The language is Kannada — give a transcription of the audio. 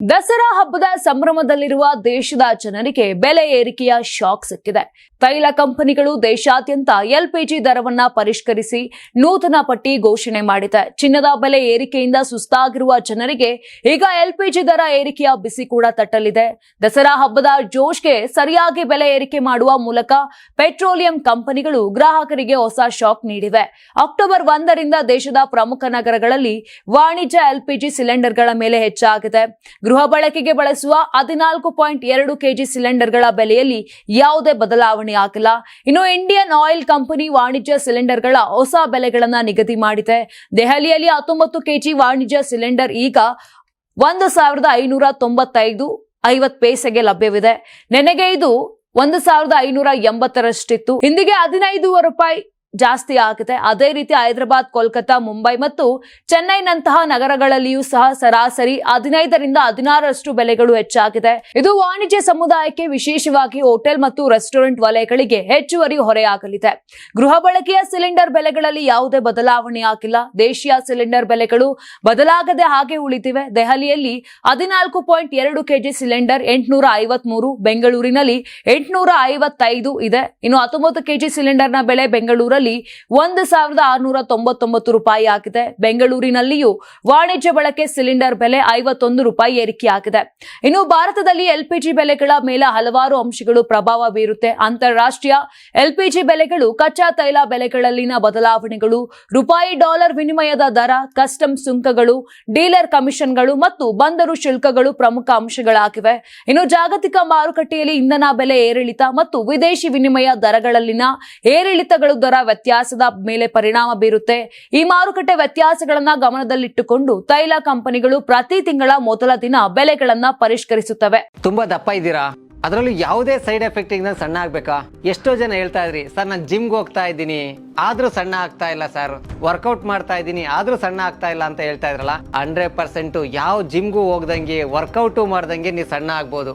ದಸರಾ ಹಬ್ಬದ ಸಂಭ್ರಮದಲ್ಲಿರುವ ದೇಶದ ಜನರಿಗೆ ಬೆಲೆ ಏರಿಕೆಯ ಶಾಕ್ ಸಿಕ್ಕಿದೆ. ತೈಲ ಕಂಪನಿಗಳು ದೇಶಾದ್ಯಂತ ಎಲ್ಪಿಜಿ ದರವನ್ನ ಪರಿಷ್ಕರಿಸಿ ನೂತನ ಪಟ್ಟಿ ಘೋಷಣೆ ಮಾಡಿದೆ. ಚಿನ್ನದ ಬೆಲೆ ಏರಿಕೆಯಿಂದ ಸುಸ್ತಾಗಿರುವ ಜನರಿಗೆ ಈಗ ಎಲ್ಪಿಜಿ ದರ ಏರಿಕೆಯ ಬಿಸಿ ಕೂಡ ತಟ್ಟಲಿದೆ. ದಸರಾ ಹಬ್ಬದ ಜೋಶ್ಗೆ ಸರಿಯಾಗಿ ಬೆಲೆ ಏರಿಕೆ ಮಾಡುವ ಮೂಲಕ ಪೆಟ್ರೋಲಿಯಂ ಕಂಪನಿಗಳು ಗ್ರಾಹಕರಿಗೆ ಹೊಸ ಶಾಕ್ ನೀಡಿವೆ. ಅಕ್ಟೋಬರ್ ಒಂದರಿಂದ ದೇಶದ ಪ್ರಮುಖ ನಗರಗಳಲ್ಲಿ ವಾಣಿಜ್ಯ ಎಲ್ಪಿಜಿ ಸಿಲಿಂಡರ್ಗಳ ಮೇಲೆ ಹೆಚ್ಚಾಗಿದೆ. ಗೃಹ ಬಳಕೆಗೆ ಬಳಸುವ ಹದಿನಾಲ್ಕು ಪಾಯಿಂಟ್ ಎರಡು ಕೆಜಿ ಸಿಲಿಂಡರ್ಗಳ ಬೆಲೆಯಲ್ಲಿ ಯಾವುದೇ ಬದಲಾವಣೆ ಆಗಿಲ್ಲ. ಇನ್ನು ಇಂಡಿಯನ್ ಆಯಿಲ್ ಕಂಪನಿ ವಾಣಿಜ್ಯ ಸಿಲಿಂಡರ್ಗಳ ಹೊಸ ಬೆಲೆಗಳನ್ನ ನಿಗದಿ ಮಾಡಿದೆ. ದೆಹಲಿಯಲ್ಲಿ ಹತ್ತೊಂಬತ್ತು ಕೆಜಿ ವಾಣಿಜ್ಯ ಸಿಲಿಂಡರ್ ಈಗ ಒಂದು ಸಾವಿರದ ಐನೂರ ತೊಂಬತ್ತೈದು ಐವತ್ ಪೈಸೆಗೆ ಲಭ್ಯವಿದೆ. ನೆನೆಗೆ ಇದು ಒಂದು ಸಾವಿರದ ಐನೂರ ಎಂಬತ್ತರಷ್ಟಿತ್ತು. ಇಂದಿಗೆ ಹದಿನೈದು ರೂಪಾಯಿ ಜಾಸ್ತಿ ಆಗುತ್ತೆ. ಅದೇ ರೀತಿ ಹೈದರಾಬಾದ್ ಕೋಲ್ಕತ್ತಾ ಮುಂಬೈ ಮತ್ತು ಚೆನ್ನೈನಂತಹ ನಗರಗಳಲ್ಲಿಯೂ ಸಹ ಸರಾಸರಿ ಹದಿನೈದರಿಂದ ಹದಿನಾರರಷ್ಟು ಬೆಲೆಗಳು ಹೆಚ್ಚಾಗಿದೆ. ಇದು ವಾಣಿಜ್ಯ ಸಮುದಾಯಕ್ಕೆ ವಿಶೇಷವಾಗಿ ಹೋಟೆಲ್ ಮತ್ತು ರೆಸ್ಟೋರೆಂಟ್ ವಲಯಗಳಿಗೆ ಹೆಚ್ಚುವರಿ ಹೊರೆಯಾಗಲಿದೆ. ಗೃಹ ಬಳಕೆಯ ಸಿಲಿಂಡರ್ ಬೆಲೆಗಳಲ್ಲಿ ಯಾವುದೇ ಬದಲಾವಣೆ ಆಗಿಲ್ಲ. ದೇಶೀಯ ಸಿಲಿಂಡರ್ ಬೆಲೆಗಳು ಬದಲಾಗದೆ ಹಾಗೆ ಉಳಿದಿವೆ. ದೆಹಲಿಯಲ್ಲಿ ಹದಿನಾಲ್ಕು ಪಾಯಿಂಟ್ ಎರಡು ಕೆಜಿ ಸಿಲಿಂಡರ್ ಎಂಟುನೂರ ಐವತ್ಮೂರು ಬೆಂಗಳೂರಿನಲ್ಲಿ ಎಂಟುನೂರ ಐವತ್ತೈದು ಇದೆ. ಇನ್ನು ಹತ್ತೊಂಬತ್ತು ಕೆಜಿ ಸಿಲಿಂಡರ್ನ ಬೆಲೆ ಬೆಂಗಳೂರಲ್ಲಿ ಒಂದು ಸಾವಿರದ ಆರುನೂರ ತೊಂಬತ್ತೊಂಬತ್ತು ರೂಪಾಯಿ ಆಗಿದೆ. ಬೆಂಗಳೂರಿನಲ್ಲಿಯೂ ವಾಣಿಜ್ಯ ಬಳಕೆ ಸಿಲಿಂಡರ್ ಬೆಲೆ ಐವತ್ತೊಂದು ರೂಪಾಯಿ ಏರಿಕೆಯಾಗಿದೆ ಇನ್ನು ಭಾರತದಲ್ಲಿ ಎಲ್ಪಿಜಿ ಬೆಲೆಗಳ ಮೇಲೆ ಹಲವಾರು ಅಂಶಗಳು ಪ್ರಭಾವ ಬೀರುತ್ತೆ. ಅಂತಾರಾಷ್ಟ್ರೀಯ ಎಲ್ಪಿಜಿ ಬೆಲೆಗಳು, ಕಚ್ಚಾ ತೈಲ ಬೆಲೆಗಳಲ್ಲಿನ ಬದಲಾವಣೆಗಳು, ರೂಪಾಯಿ ಡಾಲರ್ ವಿನಿಮಯದ ದರ, ಕಸ್ಟಮ್ ಸುಂಕಗಳು, ಡೀಲರ್ ಕಮಿಷನ್ಗಳು ಮತ್ತು ಬಂದರು ಶುಲ್ಕಗಳು ಪ್ರಮುಖ ಅಂಶಗಳಾಗಿವೆ. ಇನ್ನು ಜಾಗತಿಕ ಮಾರುಕಟ್ಟೆಯಲ್ಲಿ ಇಂಧನ ಬೆಲೆ ಏರಿಳಿತ ಮತ್ತು ವಿದೇಶಿ ವಿನಿಮಯ ದರಗಳಲ್ಲಿನ ಏರಿಳಿತಗಳು ದರ ವ್ಯತ್ಯಾಸದ ಮೇಲೆ ಪರಿಣಾಮ ಬೀರುತ್ತೆ. ಈ ಮಾರುಕಟ್ಟೆ ವ್ಯತ್ಯಾಸಗಳನ್ನ ಗಮನದಲ್ಲಿಟ್ಟುಕೊಂಡು ತೈಲ ಕಂಪನಿಗಳು ಪ್ರತಿ ತಿಂಗಳ ಮೊದಲ ದಿನ ಬೆಲೆಗಳನ್ನ ಪರಿಷ್ಕರಿಸುತ್ತವೆ. ತುಂಬಾ ದಪ್ಪ ಇದ್ದೀರಾ? ಅದರಲ್ಲೂ ಯಾವುದೇ ಸೈಡ್ ಎಫೆಕ್ಟ್ ಇಂದ ಸಣ್ಣ ಆಗ್ಬೇಕಾ? ಎಷ್ಟೋ ಜನ ಹೇಳ್ತಾ ಇದ್ರಿ, ಸರ್, ನಾನು ಜಿಮ್ಗೆ ಹೋಗ್ತಾ ಇದ್ದೀನಿ. ಆದ್ರೂ ಸಣ್ಣ ಆಗ್ತಾ ಇಲ್ಲ, ಸರ್. ವರ್ಕೌಟ್ ಮಾಡ್ತಾ ಇದ್ದೀನಿ, ಆದ್ರೂ ಸಣ್ಣ ಆಗ್ತಾ ಇಲ್ಲ ಅಂತ ಹೇಳ್ತಾ ಇದ್ರಲ್ಲ ಹಂಡ್ರೆಡ್ ಪರ್ಸೆಂಟ್ ಯಾವ ಜಿಮ್ಗೂ ಹೋಗ್ದಂಗೆ, ವರ್ಕೌಟು ಮಾಡ್ದಂಗೆ ನೀವು ಸಣ್ಣ ಆಗ್ಬೋದು.